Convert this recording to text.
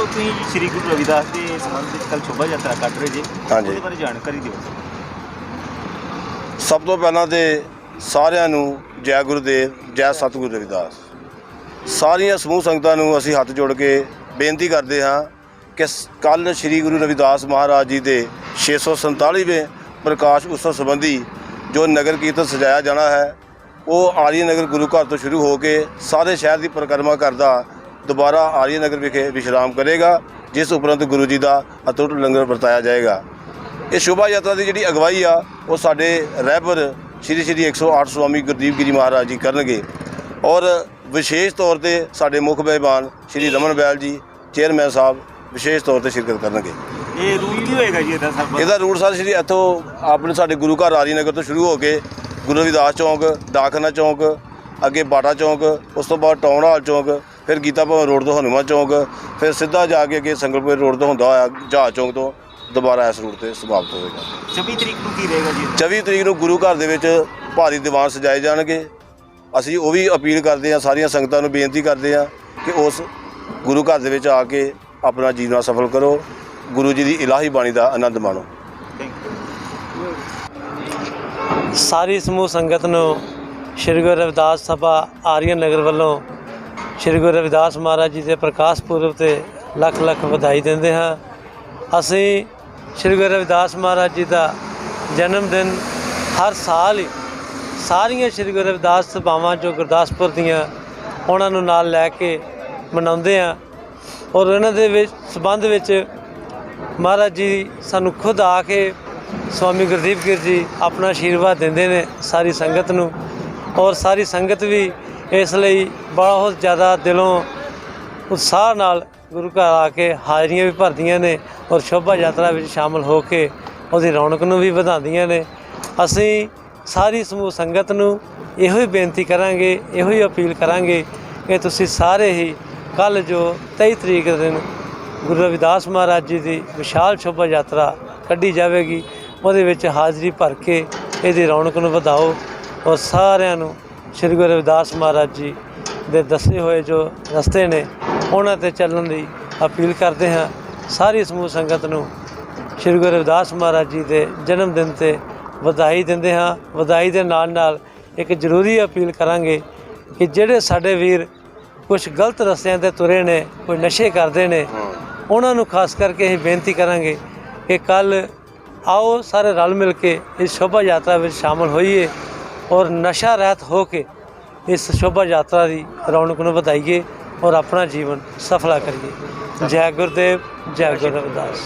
ਤੁਸੀਂ ਜੀ ਸ੍ਰੀ ਗੁਰੂ ਰਵਿਦਾਸ ਦੇ ਸੰਬੰਧ ਵਿੱਚ ਕੱਲ ਸ਼ੋਭਾ ਯਾਤਰਾ ਕੱਢ ਰਹੇ ਜੀ। ਹਾਂਜੀ। ਉਹਦੇ ਬਾਰੇ ਜਾਣਕਾਰੀ ਦਿਓ। ਸਭ ਤੋਂ ਪਹਿਲਾਂ ਤੇ ਸਾਰਿਆਂ ਨੂੰ ਜੈ ਗੁਰਦੇਵ ਜੈ ਸਤਿਗੁਰੂ ਰਵਿਦਾਸ। ਸਾਰੀਆਂ ਸਮੂਹ ਸੰਗਤਾਂ ਨੂੰ ਅਸੀਂ ਹੱਥ ਜੋੜ ਕੇ ਬੇਨਤੀ ਕਰਦੇ ਹਾਂ ਕਿ ਕੱਲ ਸ੍ਰੀ ਗੁਰੂ ਰਵਿਦਾਸ ਮਹਾਰਾਜ ਜੀ ਦੇ 647ਵੇਂ ਪ੍ਰਕਾਸ਼ ਉਤਸਵ ਸੰਬੰਧੀ ਜੋ ਨਗਰ ਕੀਰਤਨ ਸਜਾਇਆ ਜਾਣਾ ਹੈ ਉਹ ਆਰੀਆ ਨਗਰ ਗੁਰੂ ਘਰ ਤੋਂ ਸ਼ੁਰੂ ਹੋ ਕੇ ਸਾਰੇ ਸ਼ਹਿਰ ਦੀ ਪਰਿਕਰਮਾ ਕਰਦਾ ਦੁਬਾਰਾ ਆਰੀਆ ਨਗਰ ਵਿਖੇ ਵਿਸ਼ਰਾਮ ਕਰੇਗਾ ਜਿਸ ਉਪਰੰਤ ਗੁਰੂ ਜੀ ਦਾ ਅਤੁੱਟ ਲੰਗਰ ਵਰਤਾਇਆ ਜਾਏਗਾ। ਇਹ ਸ਼ੋਭਾ ਯਾਤਰਾ ਦੀ ਜਿਹੜੀ ਅਗਵਾਈ ਆ ਉਹ ਸਾਡੇ ਰਹਿਬਰ ਸ਼੍ਰੀ ਸ਼੍ਰੀ 108 ਸਵਾਮੀ ਗੁਰਦੀਪ ਗਿਰੀ ਮਹਾਰਾਜ ਜੀ ਕਰਨਗੇ। ਔਰ ਵਿਸ਼ੇਸ਼ ਤੌਰ ਤੇ ਸਾਡੇ ਮੁੱਖ ਮਹਿਮਾਨ ਸ਼੍ਰੀ ਰਮਨ ਬੈਲ ਜੀ ਚੇਅਰਮੈਨ ਸਾਹਿਬ ਵਿਸ਼ੇਸ਼ ਤੌਰ ਤੇ ਸ਼ਿਰਕਤ ਕਰਨਗੇ। ਇਹ ਰੂਲ ਕੀ ਹੋਏਗਾ ਜੀ ਇਹਦਾ ਸਭ ਇਹਦਾ ਰੂਟ ਸਰ ਸ਼੍ਰੀ ਇੱਥੋਂ ਆਪਣੇ ਸਾਡੇ ਗੁਰੂ ਘਰ ਆਰੀ ਨਗਰ ਤੋਂ ਸ਼ੁਰੂ ਹੋ ਕੇ ਗੁਰੂ ਰਵਿਦਾਸ ਚੌਂਕ ਡਾਕਖਾਨਾ ਚੌਂਕ ਅੱਗੇ ਬਾਟਾ ਚੌਂਕ ਉਸ ਤੋਂ ਬਾਅਦ ਟਾਊਨ ਹਾਲ ਚੌਂਕ ਫਿਰ ਗੀਤਾ ਭਵਨ ਰੋਡ ਤੋਂ ਹਨੂੰਮਾਨ ਚੌਂਕ ਫਿਰ ਸਿੱਧਾ ਜਾ ਕੇ ਅੱਗੇ ਸੰਗਲਪੁਰ ਰੋਡ ਤੋਂ ਹੁੰਦਾ ਹੋਇਆ ਜਹਾਜ਼ ਚੌਂਕ ਤੋਂ ਦੁਬਾਰਾ ਇਸ ਰੂਟ ਤੇ ਸਮਾਪਤ ਹੋਵੇਗਾ 26 ਤਰੀਕ ਨੂੰ ਕੀ ਰਹੇਗਾ ਜੀ? 24 ਤਰੀਕ ਨੂੰ ਗੁਰੂ ਘਰ ਦੇ ਵਿੱਚ ਭਾਰੀ ਦੀਵਾਨ ਸਜਾਏ ਜਾਣਗੇ। ਅਸੀਂ ਉਹ ਵੀ ਅਪੀਲ ਕਰਦੇ ਹਾਂ ਸਾਰੀਆਂ ਸੰਗਤਾਂ ਨੂੰ ਬੇਨਤੀ ਕਰਦੇ ਹਾਂ ਕਿ ਉਸ ਗੁਰੂ ਘਰ ਦੇ ਵਿੱਚ ਆ ਕੇ ਆਪਣਾ ਜੀਵਨ ਸਫਲ ਕਰੋ। ਗੁਰੂ ਜੀ ਦੀ ਇਲਾਹੀ ਬਾਣੀ ਦਾ ਆਨੰਦ ਮਾਣੋ। ਥੈਂਕ ਯੂ ਸਾਰੀ ਸਮੂਹ ਸੰਗਤ ਨੂੰ ਸ਼੍ਰੀ ਗੁਰੂ ਰਵਿਦਾਸ ਸਭਾ ਆਰੀਅਨ ਨਗਰ ਵੱਲੋਂ ਸ਼੍ਰੀ ਗੁਰੂ ਰਵਿਦਾਸ ਮਹਾਰਾਜ ਜੀ ਦੇ ਪ੍ਰਕਾਸ਼ ਪੁਰਬ ਤੇ ਲੱਖ ਲੱਖ ਵਧਾਈ ਦਿੰਦੇ ਹਾਂ। ਅਸੀਂ ਸ਼੍ਰੀ ਗੁਰੂ ਰਵਿਦਾਸ ਮਹਾਰਾਜ ਜੀ ਦਾ ਜਨਮ ਦਿਨ ਹਰ ਸਾਲ ਹੀ ਸਾਰੀਆਂ ਸ਼੍ਰੀ ਗੁਰੂ ਰਵਿਦਾਸ ਸਭਾਵਾਂ ਜੋ ਗੁਰਦਾਸਪੁਰ ਦੀਆਂ ਉਹਨਾਂ ਨੂੰ ਨਾਲ ਲੈ ਕੇ ਮਨਾਉਂਦੇ ਹਾਂ ਔਰ ਇਹਨਾਂ ਦੇ ਵਿੱਚ ਸਬੰਧ ਵਿੱਚ ਮਹਾਰਾਜ ਜੀ ਸਾਨੂੰ ਖੁਦ ਆ ਕੇ ਸਵਾਮੀ ਗੁਰਦੀਪ ਗਿਰ ਜੀ ਆਪਣਾ ਆਸ਼ੀਰਵਾਦ ਦਿੰਦੇ ਨੇ ਸਾਰੀ ਸੰਗਤ ਨੂੰ ਔਰ ਸਾਰੀ ਸੰਗਤ ਵੀ ਇਸ ਲਈ ਬਹੁਤ ਜ਼ਿਆਦਾ ਦਿਲੋਂ ਉਤਸ਼ਾਹ ਨਾਲ ਗੁਰੂ ਘਰ ਆ ਕੇ ਹਾਜ਼ਰੀਆਂ ਵੀ ਭਰਦੀਆਂ ਨੇ ਔਰ ਸ਼ੋਭਾ ਯਾਤਰਾ ਵਿੱਚ ਸ਼ਾਮਲ ਹੋ ਕੇ ਉਹਦੀ ਰੌਣਕ ਨੂੰ ਵੀ ਵਧਾਉਂਦੀਆਂ ਨੇ। ਅਸੀਂ ਸਾਰੀ ਸਮੂਹ ਸੰਗਤ ਨੂੰ ਇਹੋ ਹੀ ਬੇਨਤੀ ਕਰਾਂਗੇ, ਇਹੋ ਹੀ ਅਪੀਲ ਕਰਾਂਗੇ ਕਿ ਤੁਸੀਂ ਸਾਰੇ ਹੀ ਕੱਲ ਜੋ 23 ਤਰੀਕ ਦੇ ਦਿਨ ਗੁਰੂ ਰਵਿਦਾਸ ਮਹਾਰਾਜ ਜੀ ਦੀ ਵਿਸ਼ਾਲ ਸ਼ੋਭਾ ਯਾਤਰਾ ਕੱਢੀ ਜਾਵੇਗੀ, ਉਹਦੇ ਵਿੱਚ ਹਾਜ਼ਰੀ ਭਰ ਕੇ ਇਹਦੀ ਰੌਣਕ ਨੂੰ ਵਧਾਓ ਔਰ ਸਾਰਿਆਂ ਨੂੰ ਸ੍ਰੀ ਗੁਰੂ ਰਵਿਦਾਸ ਮਹਾਰਾਜ ਜੀ ਦੇ ਦੱਸੇ ਹੋਏ ਜੋ ਰਸਤੇ ਨੇ, ਉਹਨਾਂ ਤੇ ਚੱਲਣ ਦੀ ਅਪੀਲ ਕਰਦੇ ਹਾਂ। ਸਾਰੀ ਸਮੂਹ ਸੰਗਤ ਨੂੰ ਸ੍ਰੀ ਗੁਰੂ ਰਵਿਦਾਸ ਮਹਾਰਾਜ ਜੀ ਦੇ ਜਨਮ ਦਿਨ ਤੇ ਵਧਾਈ ਦਿੰਦੇ ਹਾਂ। ਵਧਾਈ ਦੇ ਨਾਲ ਨਾਲ ਇੱਕ ਜ਼ਰੂਰੀ ਅਪੀਲ ਕਰਾਂਗੇ ਕਿ ਜਿਹੜੇ ਸਾਡੇ ਵੀਰ ਕੁਝ ਗਲਤ ਰਸਤਿਆਂ ਤੇ ਤੁਰੇ ਨੇ, ਕੋਈ ਨਸ਼ੇ ਕਰਦੇ ਨੇ, ਉਹਨਾਂ ਨੂੰ ਖਾਸ ਕਰਕੇ ਅਸੀਂ ਬੇਨਤੀ ਕਰਾਂਗੇ ਕਿ ਕੱਲ ਆਓ, ਸਾਰੇ ਰਲ ਮਿਲ ਕੇ ਇਸ ਸ਼ੋਭਾ ਯਾਤਰਾ ਵਿੱਚ ਸ਼ਾਮਲ ਹੋਈਏ। ਔਰ ਨਸ਼ਾ ਰਹਿਤ ਹੋ ਕੇ ਇਸ ਸ਼ੋਭਾ ਯਾਤਰਾ ਦੀ ਰੌਣਕ ਨੂੰ ਵਧਾਈਏ ਔਰ ਆਪਣਾ ਜੀਵਨ ਸਫਲਾ ਕਰੀਏ। ਜੈ ਗੁਰਦੇਵ, ਜੈ ਗੁਰੂ ਰਵਿਦਾਸ